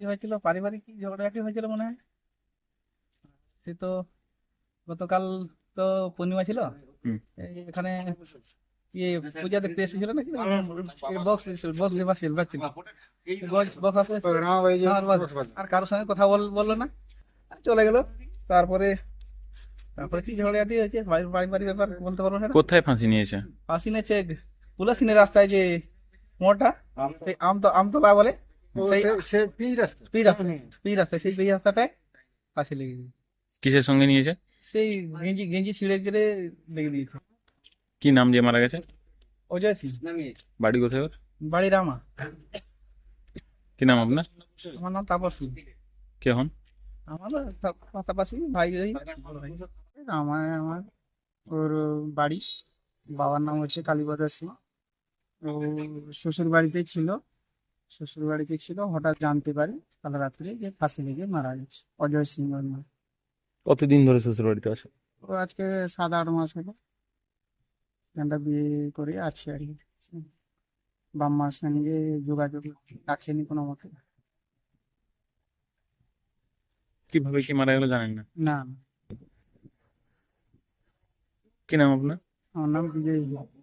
কি হয়েছিল? পারিবারিক কি ঝগড়াঝাটি হয়েছিল মনে হয়? সে তো গতকাল তো পূর্ণিমা ছিল। এখানে ইয়ে পূজা দেখতে এসেছিল নাকি? বক্স বক্স আসলে আমার বাজ- আর কারোর সঙ্গে কথা বল বলল না। আর চলে গেল। তারপরে তারপরে কি ঝগড়াঝাটি হয়েছে? পারিবারিক ব্যাপার বলতে পারব না। কোথায় ফাঁসি নিয়েছে? ফাঁসি নেছে পুলাসিনের রাস্তায় যে মোড়টা সেই আমতো আমতলা বলে। সেই রাস্তায় সেই রাস্তাটায় ফাঁসি লেগে গেছে কিসের সঙ্গে নিয়েছে সেই গেঞ্জি গেঞ্জি ছিঁড়ে গেলে লেগে দিয়েছে কি নাম দিয়ে মারা গেছে অজয় সিং বাড়ি কোথায় ওর বাড়ি রামা কি নাম আপনার আমার নাম তাপস সিং কে হন আমার পাশাপাশি ভাই ওই আমার আমার ওর বাড়ি বাবার নাম হচ্ছে কালীপদ সিং ও শ্বশুর বাড়িতেই ছিল শ্বশুর বাড়িতে ছিল হঠাৎ জানতে পারি কাল রাত্রে যে ফাঁসি লেগে মারা গেছে অজয় সিং ওর নাম কতদিন ধরে শ্বশুর বাড়িতে আছে ও আজকে সাত আট মাস হলো। এখানটা বিয়ে করে আছে আর কি। বাম্মার সঙ্গে যোগাযোগ রাখেনি কোনো মতে। কীভাবে কি মারা গেল জানেন না? না। কি নাম আপনার? আমার নাম বিজয়।